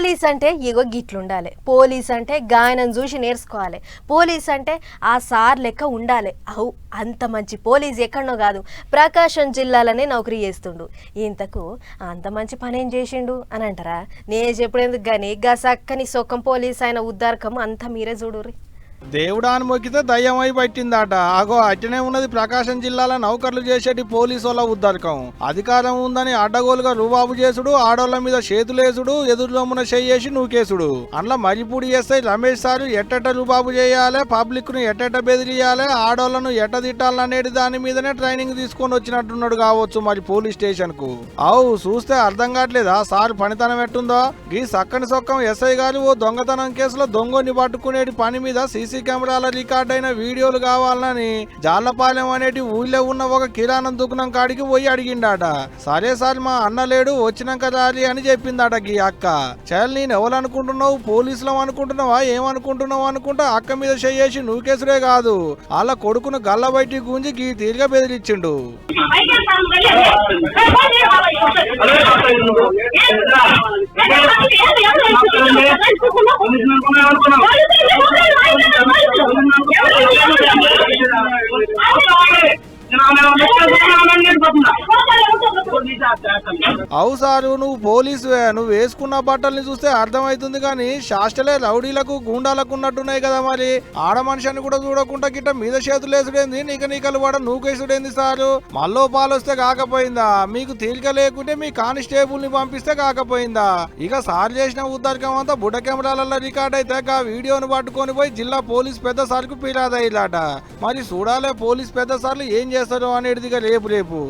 Police అంటే ఇగో గిట్లుండాలి. Police అంటే గాయనం చూసి నేర్చుకోవాలి. పోలీస్ అంటే ఆ సార్ లెక్క ఉండాలి. అవు అంత మంచి పోలీస్ ఎక్కడనో కాదు ప్రకాశం జిల్లాలోనే నౌకరీ చేస్తుండు. ఇంతకు అంత మంచి పని ఏం చేసిండు అని అంటారా? నేను చెప్పేందుకు కానీ గా సక్కని సొక్కం పోలీస్ ఆయన ఉద్దారకం అంతా మీరే చూడుర్రి. దేవుడాన్ని మొక్కితే దయ్యమై పట్టిందట. అగో అట్టనే ఉన్నది ప్రకాశం జిల్లాలో నౌకర్లు చేసేటి పోలీసు వాళ్ళ ఉద్దరకం. అధికారం ఉందని అడ్డగోలుగా రుబాబు చేసుడు ఆడోళ్ళ మీద చేతులేసుడు ఎదురులోమున చెయ్యేసి నూకేసుడు. అందులో మరిపూడి చేస్తే రమేష్ సారు ఎట్టెట్ట రుబాబు చేయాలి పబ్లిక్ను ఎట్టెట్ట బెదిరియాలి ఆడోళ్ళను ఎట్ట తిట్టాలనేది దాని మీదనే ట్రైనింగ్ తీసుకొని వచ్చినట్టున్నాడు కావచ్చు మరి పోలీస్ స్టేషన్కు అవు చూస్తే అర్థం కావట్లేదా? సార్ పనితనం ఎట్టుందో? ఈ సక్కని సొక్కం ఎస్ఐ గారు ఓ దొంగతనం కేసులో దొంగని పట్టుకునేటి పని మీద సీసీ సీసీ కెమెరాల రికార్డ్ అయిన వీడియోలు కావాలని జాలపాలెం అనేటి ఊళ్ళో ఉన్న ఒక కిరాణం దుకాణం కాడికి పోయి అడిగిండాట. సరే సార్ మా అన్న లేడు వచ్చినాక రాలి అని చెప్పిందట గీ అక్క. చల్ నేను ఎవరనుకుంటున్నావు? పోలీసులం పోలీసులు అనుకుంటున్నావా? ఏమనుకుంటున్నావు అనుకుంటా అక్క మీద చేసి నువ్వుకేసుడే కాదు. వాళ్ళ కొడుకును గల్ల బయటికి గుంజి గీ తీరుగా బెదిరించిండు ఆమె అవు సారు నువ్వు పోలీసు నువ్వు వేసుకున్న బట్టల్ని చూస్తే అర్థమైతుంది కానీ శాస్త్రలే రౌడీలకు గూండాలకు ఉన్నట్టున్నాయి కదా మరి. ఆడ మనిషిని కూడా చూడకుండా గిట్ట మీద చేతులు వేసుడేంది నీక నీకలు పడ నూకేసుడేంది సారు. మళ్ళో పాలొస్తే కాకపోయిందా? మీకు తీరిక లేకుంటే మీ కానిస్టేబుల్ని పంపిస్తే కాకపోయిందా? ఇక సార్ చేసిన ఉద్దరకం అంతా బుడ్డ కెమెరాలలో రికార్డ్ అయితే ఆ వీడియోను పట్టుకొని పోయి జిల్లా పోలీస్ పెద్ద సార్కు ఫిర్యాదు అయ్యాట మరి చూడాలే పోలీస్ పెద్ద సార్లు ఏం చేస్తారు అనేటిదిగా రేపు రేపు.